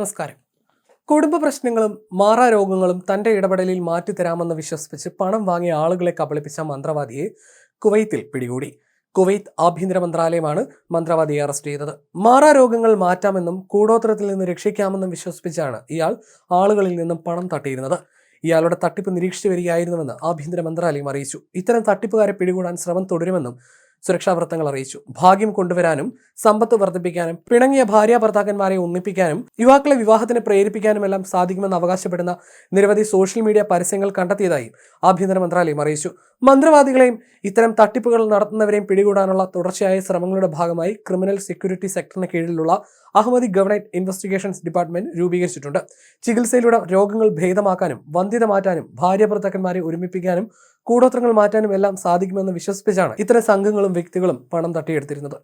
നമസ്കാരം. കുടുംബ പ്രശ്നങ്ങളും മാറാ രോഗങ്ങളും തന്റെ ഇടപെടലിൽ മാറ്റിത്തരാമെന്ന് വിശ്വസിപ്പിച്ച് പണം വാങ്ങിയ ആളുകളെ കബളിപ്പിച്ച മന്ത്രവാദിയെ കുവൈത്തിൽ പിടികൂടി. കുവൈത്ത് ആഭ്യന്തര മന്ത്രാലയമാണ് മന്ത്രവാദിയെ അറസ്റ്റ് ചെയ്തത്. മാറാ രോഗങ്ങൾ മാറ്റാമെന്നും കൂടോത്രത്തിൽ നിന്ന് രക്ഷിക്കാമെന്നും വിശ്വസിപ്പിച്ചാണ് ഇയാൾ ആളുകളിൽ നിന്നും പണം തട്ടിയിരുന്നത്. ഇയാളുടെ തട്ടിപ്പ് നിരീക്ഷിച്ചു വരികയായിരുന്നുവെന്ന് ആഭ്യന്തര മന്ത്രാലയം അറിയിച്ചു. ഇത്തരം തട്ടിപ്പുകാരെ പിടികൂടാൻ ശ്രമം തുടരുമെന്നും സുരക്ഷാ വൃത്തങ്ങൾ അറിയിച്ചു. ഭാഗ്യം കൊണ്ടുവരാനും സമ്പത്ത് വർദ്ധിപ്പിക്കാനും പിണങ്ങിയ ഭാര്യ ഭർത്താക്കന്മാരെ ഒന്നിപ്പിക്കാനും യുവാക്കളെ വിവാഹത്തിന് പ്രേരിപ്പിക്കാനുമെല്ലാം സാധിക്കുമെന്ന് അവകാശപ്പെടുന്ന നിരവധി സോഷ്യൽ മീഡിയ പരസ്യങ്ങൾ കണ്ടെത്തിയതായി ആഭ്യന്തര മന്ത്രാലയം അറിയിച്ചു. മന്ത്രവാദികളെയും ഇത്തരം തട്ടിപ്പുകൾ നടത്തുന്നവരെയും പിടികൂടാനുള്ള തുടർച്ചയായ ശ്രമങ്ങളുടെ ഭാഗമായി ക്രിമിനൽ സെക്യൂരിറ്റി സെക്ടറിന് കീഴിലുള്ള അഹമ്മദി ഗവർണേറ്റ് ഇൻവെസ്റ്റിഗേഷൻസ് ഡിപ്പാർട്ട്മെന്റ് രൂപീകരിച്ചിട്ടുണ്ട്. ചികിത്സയിലൂടെ രോഗങ്ങൾ ഭേദമാക്കാനും വന്ധ്യത മാറ്റാനും ഭാര്യ ഭർത്താക്കന്മാരെ ഒരുമിപ്പിക്കാനും കൂടോത്രങ്ങൾ മാറ്റാനും എല്ലാം സാധിക്കുമെന്ന് വിശ്വസിപ്പിച്ചാണ് ഇത്തരം സംഘങ്ങളും വ്യക്തികളും പണം തട്ടിയെടുത്തിരുന്നത്.